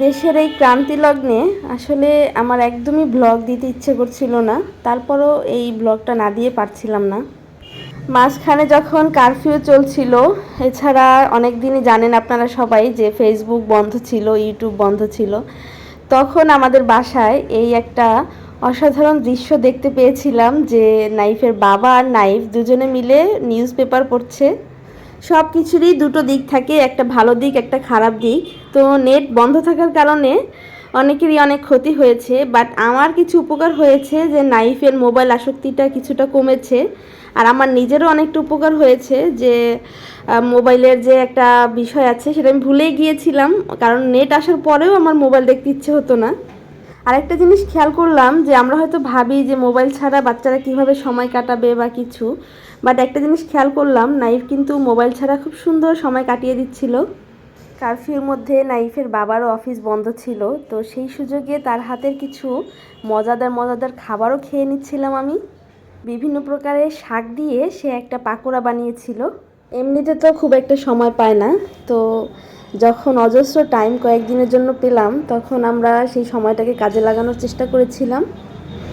দেশের এই ক্রান্তি লগ্নে আসলে আমার একদমই ব্লগ দিতে ইচ্ছে করছিল না, তারপরও এই ব্লগটা না দিয়ে পারছিলাম না। মাঝখানে যখন কারফিউ চলছিল, এছাড়া অনেক দিনই জানেন আপনারা সবাই যে ফেসবুক বন্ধ ছিল ইউটিউব বন্ধ ছিল, তখন আমাদের বাসায় এই একটা অসাধারণ দৃশ্য দেখতে পেয়েছিলাম যে নাইফের বাবা আর নাইফ দুজনে মিলে নিউজ পেপার পড়ছে। সব কিছুরই দুটো দিক থাকে, একটা ভালো দিক, একটা খারাপ দিক। তো নেট বন্ধ থাকার কারণে অনেকেরই অনেক ক্ষতি হয়েছে বাট আমার কিছু উপকার হয়েছে যে নাইফের মোবাইল আসক্তিটা কিছুটা কমেছে, আর আমার নিজেরও অনেকটা উপকার হয়েছে যে মোবাইলের যে একটা বিষয় আছে সেটা আমি ভুলেই গিয়েছিলাম, কারণ নেট আসার পরেও আমার মোবাইল দেখতে ইচ্ছে হতো না। আরেকটা জিনিস খেয়াল করলাম যে আমরা হয়তো ভাবি যে মোবাইল ছাড়া বাচ্চারা কীভাবে সময় কাটাবে বা কিছু বাট একটা জিনিস খেয়াল করলাম, নাইফ কিন্তু মোবাইল ছাড়া খুব সুন্দর সময় কাটিয়ে দিচ্ছিল। কারফিউর মধ্যে নাইফের বাবারও অফিস বন্ধ ছিল, তো সেই সুযোগে তার হাতের কিছু মজাদার মজাদার খাবারও খেয়ে নিচ্ছিলাম আমি। বিভিন্ন প্রকারের শাক দিয়ে সে একটা পাকোড়া বানিয়েছিল। এমনিতে তো খুব একটা সময় পায় না, তো যখন অজস্র টাইম কয়েকদিনের জন্য পেলাম, তখন আমরা সেই সময়টাকে কাজে লাগানোর চেষ্টা করেছিলাম।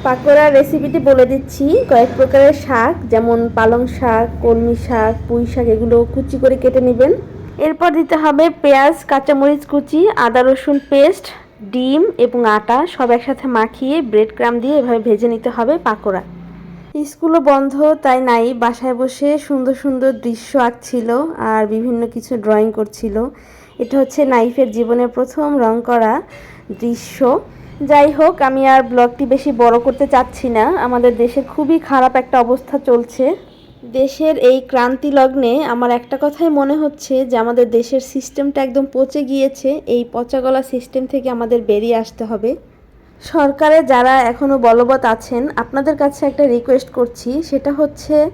পাকোড়ার রেসিপিটি বলে দিচ্ছি। কয়েক প্রকারের শাক, যেমন পালং শাক, কলমি শাক, পুঁই শাক, এগুলো কুচি করে কেটে নেবেন। এরপর দিতে হবে পেঁয়াজ, কাঁচামরিচ কুচি, আদা রসুন পেস্ট ডিম এবং আটা সব একসাথে মাখিয়ে ব্রেড ক্রাম দিয়ে এভাবে ভেজে নিতে হবে পাকোড়া। স্কুলও বন্ধ, তাই নাই, বাসায় বসে সুন্দর সুন্দর দৃশ্য আঁকছিল আর বিভিন্ন কিছু ড্রয়িং করছিল। এটা হচ্ছে নাইফের জীবনের প্রথম রং করা দৃশ্য। যাই হোক, আমি আর ব্লগটি বেশি বড় করতে চাচ্ছি না। আমাদের দেশের খুবই খারাপ একটা অবস্থা চলছে। দেশের এই ক্রান্তি লগ্নে আমার একটা কথাই মনে হচ্ছে যে, আমাদের দেশের সিস্টেমটা একদম পচে গিয়েছে। এই পচাগলা সিস্টেম থেকে আমাদের বেরিয়ে আসতে হবে। সরকারে যারা এখনও বলবৎ আছেন, আপনাদের কাছে একটা রিকোয়েস্ট করছি। সেটা হচ্ছে,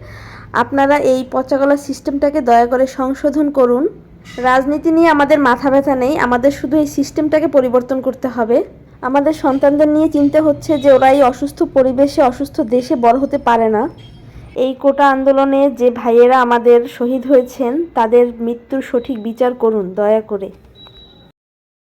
আপনারা এই পচা পচাগলা সিস্টেমটাকে দয়া করে সংশোধন করুন। রাজনীতি নিয়ে আমাদের মাথা ব্যথা নেই, আমাদের শুধু এই সিস্টেমটাকে পরিবর্তন করতে হবে। আমাদের সন্তানদের নিয়ে চিন্তা হচ্ছে যে ওরা এই অসুস্থ পরিবেশে, অসুস্থ দেশে বড় হতে পারে না। এই কোটা আন্দোলনে যে ভাইয়েরা আমাদের শহীদ হয়েছেন, তাদের মৃত্যুর সঠিক বিচার করুন, দয়া করে।